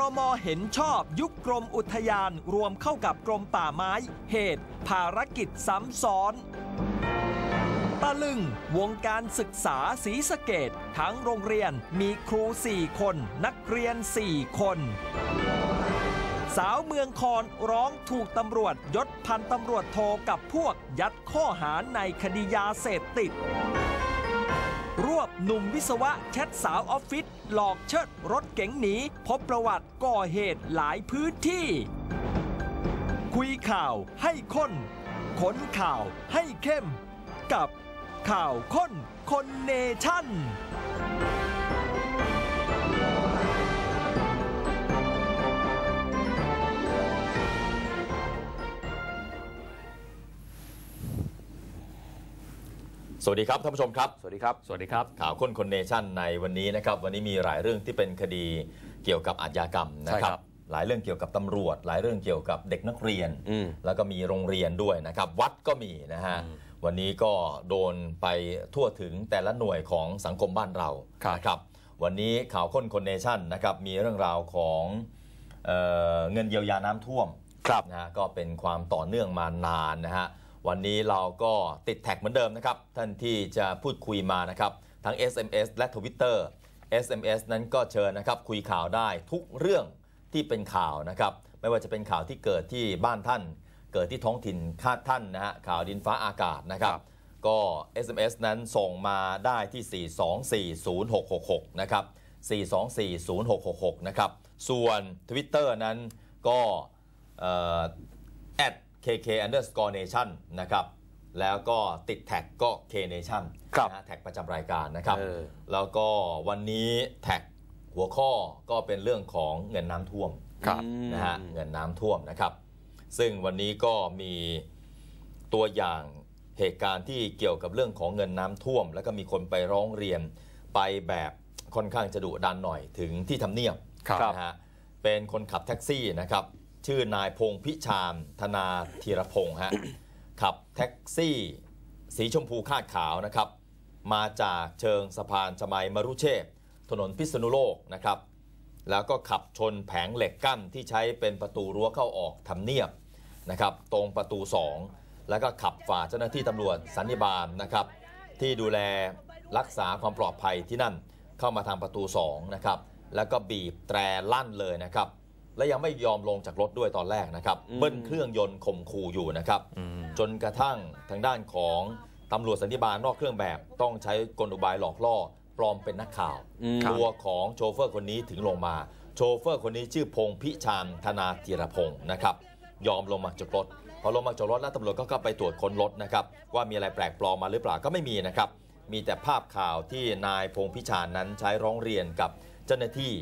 รมเห็นชอบยุคกรมอุทยานรวมเข้ากับกรมป่าไม้ เหตุ ภารกิจซ้ำซ้อนตะลึง วงการศึกษาศรีสะเกดทั้งโรงเรียนมีครู 4 คน นักเรียน 4 คน สาวเมืองคอนร้องถูกตำรวจยศพันตำรวจโทกับพวกยัดข้อหาในคดียาเสพติด รวบหนุ่มวิศวะแชทสาวออฟฟิศ หลอกเชิดรถเก๋งหนี พบประวัติก่อเหตุหลายพื้นที่ คุยข่าวให้ค้นขนข่าวให้เข้มกับข่าวค้นคนเนชั่น สวัสดีครับท่านผู้ชมครับ สวัสดีครับ สวัสดีครับ ข่าวค้นคนเนชั่นในวันนี้นะครับ วันนี้มีหลายเรื่องที่เป็นคดีเกี่ยวกับอาชญากรรมนะคใช่ครัรับบหลายเรื่องเกี่ยวกับตำรวจ หลายเรื่องเกี่ยวกับเด็กนักเรียนอืมแล้วก็มีโรงเรียนด้วยนะครับ วัดก็มีนะฮะ วันนี้ก็โดนไปทั่วถึงแต่ละหน่วยของสังคมบ้านเราครับนะครับวันนี้ข่าวค้นคนเนชั่นนะครับ มีเรื่องราวของเออเงินเยียวยาน้ำท่วม ครับนะฮะก็เป็นความต่อเนื่องมานานนะฮะ วันนี้เราก็ติดแท็กเหมือนเดิมนะครับ ท่านที่จะพูดคุยมานะครับ ทั้ง SMS และ Twitter SMS นั้นก็เชิญนะครับ คุยข่าวได้ทุกเรื่องที่เป็นข่าวนะครับ ไม่ว่าจะเป็นข่าวที่เกิดที่บ้านท่าน เกิดที่ท้องถิ่นคาดท่านนะฮะข่าวดินฟ้าอากาศนะครับ ก็ SMS นั้นส่งมาได้ที่ 4240666 นะครับ 4240666 นะครับ ส่วน Twitter นั้นก็เอ่อ @kk underscore nation นะครับแล้วก็ติดแท็กก็ k nation ครับนะฮะแท็กประจำรายการนะครับเออแล้วก็วันนี้แท็กหัวข้อก็เป็นเรื่องของเงินน้ำท่วมครับนะฮะเงินน้ำท่วมนะครับ ซึ่งวันนี้ก็มีตัวอย่างเหตุการณ์ที่เกี่ยวกับเรื่องของเงินน้ำท่วม แล้วก็มีคนไปร้องเรียนไปแบบค่อนข้างจะดุดันหน่อยถึงที่ทำเนียบครับนะฮะเป็นคนขับแท็กซี่นะครับ ชื่อนายพงพิชาม ธนาธีรพงศ์ฮะขับแท็กซี่ สีชมพูคาดขาวนะครับ มาจากเชิงสะพานชมัยมรุเชษถนนพิษณุโลกนะครับ แล้วก็ขับชนแผงเหล็กกั้นที่ใช้เป็นประตูรั้วเข้าออกทำเนียบนะครับ ตรงประตู 2 แล้วก็ขับฝ่าเจ้าหน้าที่ตำรวจสันนิบาลนะครับ ที่ดูแลรักษาความปลอดภัยที่นั่นเข้ามาทางประตู2นะครับแล้วก็บีบแตรลั่นเลยนะครับ และยังไม่ยอมลงจากรถด้วยตอนแรกนะครับเบิ้ลเครื่องยนต์ข่มขู่อยู่นะครับจนกระทั่งทางด้านของตำรวจสันติบาลนอกเครื่องแบบ ต้องใช้กลอุบายหลอกล่อปลอมเป็นนักข่าวอืมตัวของโชเฟอร์คนนี้ถึงลงมา โชเฟอร์คนนี้ชื่อพงพิชานธนาธีรพงศ์นะครับยอมลงมาจากรถพอลงมาจากรถแล้วตำรวจก็เข้าไปตรวจค้นรถนะครับว่ามีอะไรแปลกปลอมมาหรือเปล่าก็ไม่มีนะครับมีแต่ภาพข่าวที่นายพงพิชานนั้นใช้ร้องเรียนกับเจ้าหน้าที่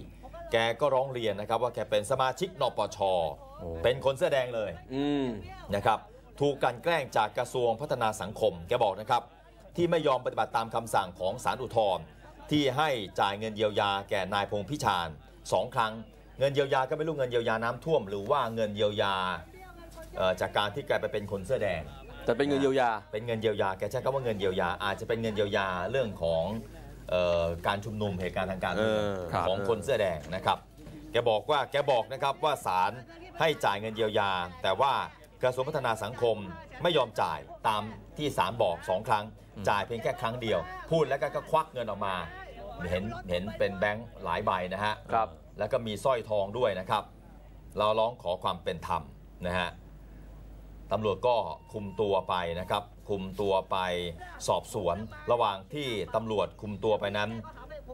แกก็ร้องเรียนนะครับว่าแกเป็นสมาชิกนปช เป็นคนเสื้อแดงเลยอืมนะครับถูกกลันแกล้งจากกระทรวงพัฒนาสังคม แกบอกนะครับ ที่ไม่ยอมปฏิบัติตามคำสั่งของศาลอุทธรณ์ที่ให้จ่ายเงินเยียวยาแก่นายพงพิชานสองครั้ง เงินเยียวยาก็ไม่รู้เงินเยียวยาน้ำท่วม หรือว่าเงินเยียวยาเอ่อจากการที่แกไปเป็นคนเสื้อแดง แต่เป็นเงินเยียวยา เป็นเงินเยียวยาแกใช้คำว่าเงินเยียวยาอาจจะเป็นเงินเยียวยาเรื่องของเออ การชุมนุมเหตุการณ์ทางการเมืองเออครับของคนเสื้อแดงนะครับ แกบอกว่าแกบอกนะครับว่าศาลให้จ่ายเงินเยียวยา แต่ว่ากระทรวงพัฒนาสังคมไม่ยอมจ่ายตามที่ศาลบอกสองครั้ง จ่ายเพียงแค่ครั้งเดียว พูดแล้วก็ก็ควักเงินออกมา เห็นเห็นเป็นแบงค์หลายใบนะฮะครับแล้วก็มีสร้อยทองด้วยนะครับ เราร้องขอความเป็นธรรมนะฮะ ตำรวจก็คุมตัวไปนะครับ คุมตัวไปสอบสวน ระหว่างที่ตำรวจคุมตัวไปนั้น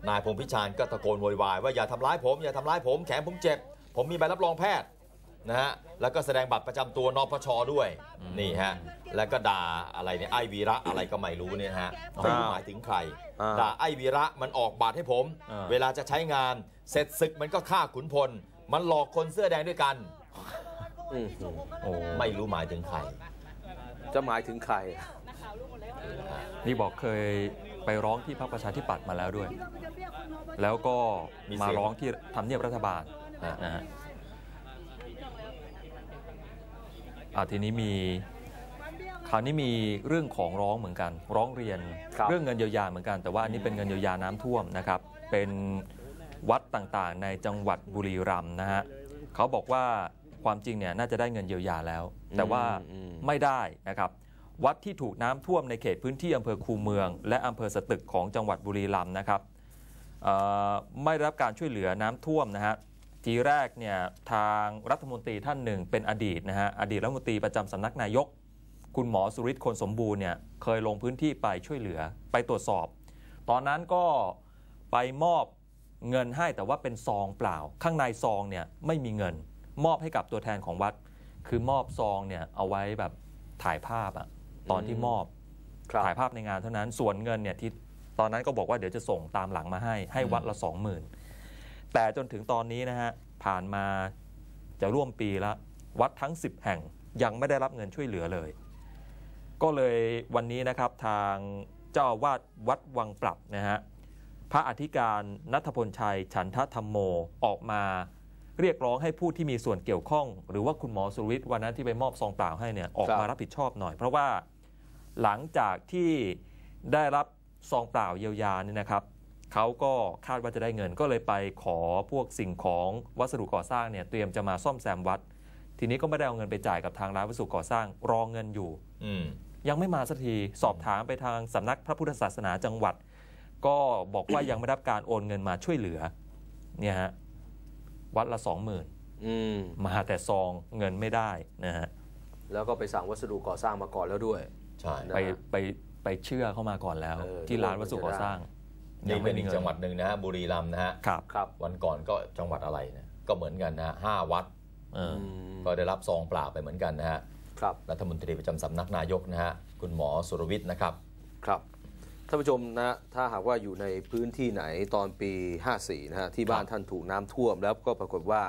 นายพงพิชานก็ตะโกนโวยวายว่าอย่าทำร้ายผมอย่าทำร้ายผมแขนผมเจ็บ ผมมีใบรับรองแพทย์นะฮะแล้วก็แสดงบัตรประจำตัวนปชด้วยนี่ฮะแล้วก็ด่าอะไรเนี่ยไอวีระอะไรก็ไม่รู้เนี่ยนะฮะไม่รู้หมายถึงใครอ่าด่าไอวีระมันออกบัตรให้ผมอ่าเวลาจะใช้งานเสร็จศึกมันก็ฆ่าขุนพล มันหลอกคนเสื้อแดงด้วยกันอืมโอ้ ไม่รู้หมายถึงใคร จะหมายถึงใคร นี่บอกเคยไปร้องที่พรรคประชาธิปัตย์มาแล้วด้วย แล้วก็มีเสียงมาร้องที่ทำเนียบรัฐบาลฮะนะฮะอ่าทีนี้มีคราวนี้มีเรื่องของร้องเหมือนกัน ร้องเรียนครับเรื่องเงินเยียวยาเหมือนกันแต่ว่าอันนี้เป็นเงินเยียวยาน้ำท่วมนะครับ เป็นวัดต่างๆในจังหวัดบุรีรัมย์นะฮะเขาบอกว่า ความจริงเนี่ยน่าจะได้เงินเยียวยาแล้ว แต่ว่าอืมไม่ได้นะครับ วัดที่ถูกน้ำท่วมในเขตพื้นที่อำเภอคูเมือง และอำเภอสตึกของจังหวัดบุรีรัมย์นะครับเอ่อไม่ได้รับการช่วยเหลือน้ำท่วมนะฮะทีแรกเนี่ยทางรัฐมนตรีท่านหนึ่งเป็นอดีตนะฮะอดีตรัฐมนตรีประจำสำนักนายก คุณหมอสุริศคนสมบูรณ์เนี่ยเคยลงพื้นที่ไปช่วยเหลือไปตรวจสอบ ตอนนั้นก็ไปมอบเงินให้แต่ว่าเป็นซองเปล่า ข้างในซองเนี่ยไม่มีเงิน มอบให้กับตัวแทนของวัด คือมอบซองเนี่ยเอาไว้แบบถ่ายภาพอะตอนที่มอบครับถ่ายภาพในงานเท่านั้นส่วนเงินเนี่ยที่ตอนนั้นก็บอกว่าเดี๋ยวจะส่งตามหลังมาให้ให้วัดละสองหมื่นแต่จนถึงตอนนี้นะฮะผ่านมาจะร่วมปีแล้ววัดทั้ง 10 แห่งยังไม่ได้รับเงินช่วยเหลือเลย ก็เลยวันนี้นะครับทางเจ้าอาวาดวัดวังปรับนะฮะพระอธิการนัทพลชัย ฉันทธรรมโมออกมา เรียกร้องให้ผู้ที่มีส่วนเกี่ยวข้อง หรือว่าคุณหมอสุรวิทย์วันนั้นที่ไปมอบซองเปล่าให้เนี่ยออกครับมารับผิดชอบหน่อย เพราะว่าหลังจากที่ได้รับซองเปล่าเยียวยาเนี่ยนะครับเขาก็คาดว่าจะได้เงินก็เลยไปขอพวกสิ่งของวัสดุก่อสร้างเนี่ยเตรียมจะมาซ่อมแซมวัด ทีนี้ก็ไม่ได้เอาเงินไปจ่ายกับทางร้านวัสดุก่อสร้างรอเงินอยู่อืมยังไม่มาสักทีสอบถามไปทางสำนักพระพุทธศาสนาจังหวัด ก็บอกว่ายังไม่ได้รับการโอนเงินมาช่วยเหลือเนี่ยฮะ วัดละสองหมื่นอืมมาแต่ซองเงินไม่ได้นะฮะแล้วก็ไปสั่งวัสดุก่อสร้างมาก่อนแล้วด้วยใช่นะไปไปไปเชื่อเข้ามาก่อนแล้วเออที่ร้านวัสดุก่อสร้างนี่เป็นอีกงิจังหวัดหนึ่งนะฮะบุรีรัมย์นะฮะครับครับ วันก่อนก็จังหวัดอะไรนะก็เหมือนกันนะฮะห้าวัดเอออืมก็ได้รับซองเปล่าไปเหมือนกันนะฮะครับรัฐมนตรีประจำสำนักนายกนะฮะคุณหมอสุรวิทย์นะครับครับท่านผู้ชมนะถ้าหากว่าอยู่ในพื้นที่ไหนตอนปี 54 นะฮะที่บ้านท่านถูกน้ำท่วมแล้วก็ปรากฏว่า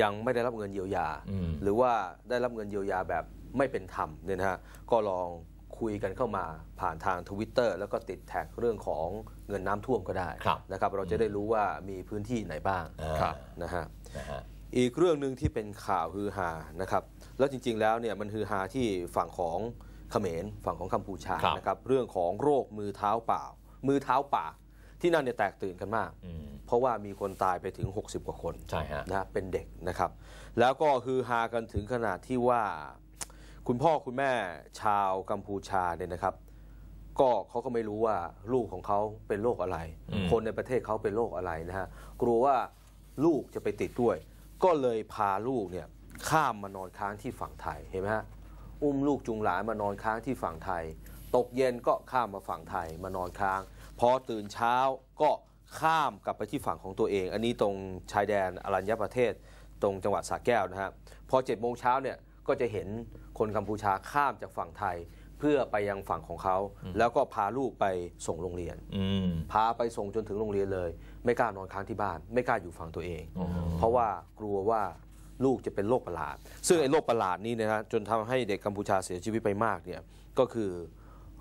ยังไม่ได้รับเงินเยียวยาอืมหรือว่าได้รับเงินเยียวยาแบบไม่เป็นธรรมเนี่ยนะฮะก็ลองคุยกันเข้ามาผ่านทางทวิตเตอร์แล้วก็ติดแท็กเรื่องของเงินน้ำท่วมก็ได้ครับนะครับ เราจะได้รู้ว่ามีพื้นที่ไหนบ้างอ่าครับนะฮะนะฮะอีกเรื่องหนึ่งที่เป็นข่าวฮือฮานะครับ แล้วจริง ๆ แล้วเนี่ยมันฮือฮาที่ฝั่งของ เขมรฝั่งของกัมพูชาครับนะครับเรื่องของโรคมือเท้าเปล่า มือเท้าป่าที่นั่นเนี่ยแตกตื่นกันมากอืมเพราะว่ามีคนตายไปถึง 60 กว่าคนใช่ฮะนะฮะเป็นเด็กนะครับ แล้วก็ฮือฮากันถึงขนาดที่ว่า คุณพ่อคุณแม่ชาวกัมพูชาเนี่ยนะครับ ก็เขาก็ไม่รู้ว่าลูกของเขาเป็นโรคอะไรอืมคนในประเทศเขาเป็นโรคอะไรนะฮะกลัวว่าลูกจะไปติดด้วย ก็เลยพาลูกเนี่ยข้ามมานอนค้างที่ฝั่งไทยเห็นไหมฮะ อุ้มลูกจุงหลานมานอนค้างที่ฝั่งไทย ตกเย็นก็ข้ามมาฝั่งไทยมานอนค้าง พอตื่นเช้าก็ข้ามกลับไปที่ฝั่งของตัวเอง อันนี้ตรงชายแดนอรัญญประเทศ ตรงจังหวัดสระแก้วนะฮะพอเจ็ดโมงเช้าเนี่ยก็จะเห็นคนกัมพูชาข้ามจากฝั่งไทยเพื่อไปยังฝั่งของเขา แล้วก็พาลูกไปส่งโรงเรียนอืมพาไปส่งจนถึงโรงเรียนเลย ไม่กล้านอนค้างที่บ้าน ไม่กล้าอยู่ฝั่งตัวเองอ๋อเพราะว่ากลัวว่า ลูกจะเป็นโรคประหลาด ซึ่งไอ้โรคประหลาดนี้เนยนะจนทำให้เด็กกัมพูชาเสียชีวิตไปมากเนี่ยก็คือ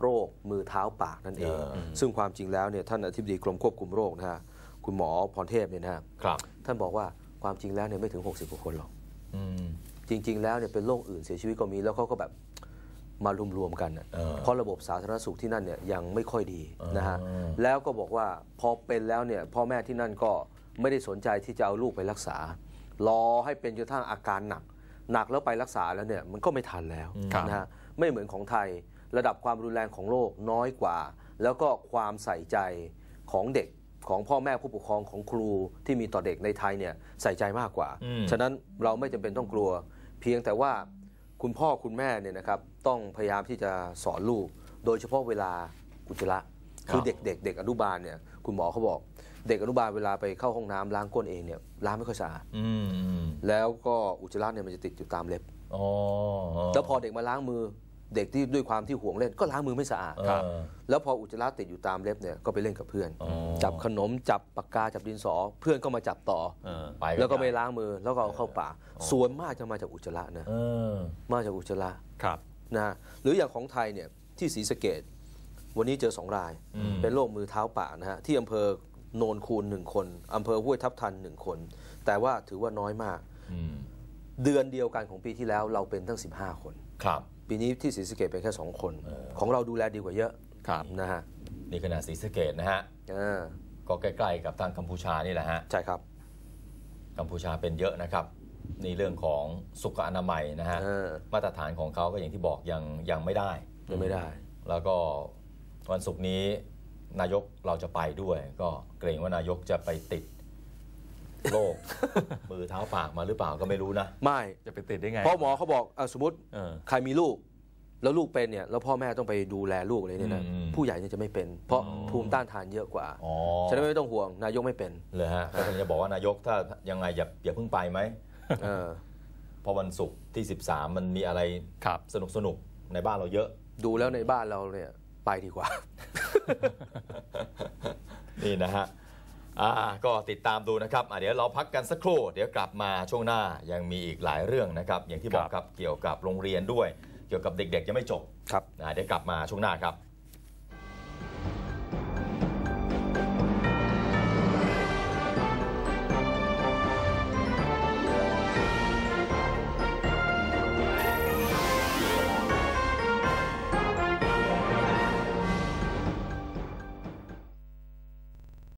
โรคมือเท้าปากนั่นเองเออซึ่งความจริงแล้วเนี่ยท่านอธิบดีกรมควบคุมโรคนะฮะคุณหมอพรเทพเนี่ยนะฮะครับท่านบอกว่าความจริงแล้วเนี่ยไม่ถึง 60กว่าคนหรอกอืมจริง ๆ แล้วเนี่ยเป็นโรคอื่นเสียชีวิตก็มีแล้วเขาก็แบบมารวมๆกันน่ะเออเพราะระบบสาธารณสุขที่นั่นเนี่ยยังไม่ค่อยดีนะฮะอ๋อแล้วก็บอกว่าพอเป็นแล้วเนี่ยพ่อแม่ที่นั่นก็ไม่ได้สนใจที่จะเอาลูกไปรักษา รอให้เป็นจนกระทั่งอาการหนัก หนักแล้วไปรักษาแล้วเนี่ยมันก็ไม่ทันแล้วครับนะฮะไม่เหมือนของไทย ระดับความรุนแรงของโรคน้อยกว่า แล้วก็ความใส่ใจของเด็กของพ่อแม่ผู้ปกครองของครูที่มีต่อเด็กในไทยเนี่ยใส่ใจมากกว่าอืมฉะนั้นเราไม่จำเป็นต้องกลัว เพียงแต่ว่าคุณพ่อคุณแม่เนี่ยนะครับต้องพยายามที่จะสอนลูก โดยเฉพาะเวลาอุจจาระคือเด็กเด็กเด็กอนุบาลเนี่ยคุณหมอเขาบอก เด็กอนุบาลเวลาไปเข้าห้องน้ำล้างก้นเองเนี่ยล้างไม่ค่อยสะอาดอืมอืมแล้วก็อุจจาระเนี่ยมันจะติดอยู่ตามเล็บอ๋อแล้วพอเด็กมาล้างมือเด็กที่ด้วยความที่ห่วงเล่นก็ล้างมือไม่สะอาดครับแล้วพออุจจาระติดอยู่ตามเล็บเนี่ยก็ไปเล่นกับเพื่อนอ๋อจับขนมจับปากกาจับดินสอ เพื่อนก็มาจับต่อเออไปแล้วก็ไม่ล้างมือแล้วก็เอาเข้าปากอ๋อส่วนมากจะมาจากอุจจาระนะเออมาจากอุจจาระครับนะฮะหรืออย่างของไทยเนี่ยที่ศรีสะเกดวันนี้เจอสองรายอืมเป็นโรคมือเท้าป่ากนะฮะที่อำเภอ โนนคูนหนึ่งคนอำเภอห้วยทับทันหนึ่งคน แต่ว่าถือว่าน้อยมากอืมเดือนเดียวกันของปีที่แล้วเราเป็นทั้ง 15 คนครับปีนี้ที่ศรีสะเกดเป็นแค่ 2 คนเออของเราดูแลดีกว่าเยอะครับนะฮะนี่ขนาดศรีสะเกดนะฮะอ่าก็ใกล้ๆกับทางกัมพูชานี่แหละฮะใช่ครับ กัมพูชาเป็นเยอะนะครับนี่เรื่องของสุขอนามัยนะฮะเออมาตรฐานของเขาก็อย่างที่บอกยังยังไม่ได้ยังไม่ได้ แล้วก็วันศุกร์นี้ นายกเราจะไปด้วย ก็เกรงว่านายกจะไปติดโรคมือเท้าปากมาหรือเปล่าก็ไม่รู้นะ ไม่จะไปติดได้ไง เพราะหมอเขาบอกอะสมมติเออใครมีลูก แล้วลูกเป็นเนี่ยแล้วพ่อแม่ต้องไปดูแลลูกเลยเนี่ยนะอืมผู้ใหญ่เนี่ยจะไม่เป็น เพราะอ๋อภูมิต้านทานเยอะกว่าอ๋อฉะนั้นไม่ต้องห่วงนายกไม่เป็นเลยฮะก็เลยจะบอกว่านายกถ้ายังไงอย่าอย่าเพิ่งไปไหมเออเพราะวันศุกร์ที่ 13 มันมีอะไรครับสนุกสนุกๆในบ้านเราเยอะ ดูแล้วในบ้านเราเนี่ย ไปดีกว่า นี่นะฮะอ่าก็ติดตามดูนะครับอะเดี๋ยวเราพักกันสักครู่ เดี๋ยวกลับมาช่วงหน้ายังมีอีกหลายเรื่องนะครับ อย่างที่บอกครับครับเกี่ยวกับโรงเรียนด้วย เกี่ยวกับเด็กๆยังไม่จบครับนะเดี๋ยวกลับมาช่วงหน้าครับ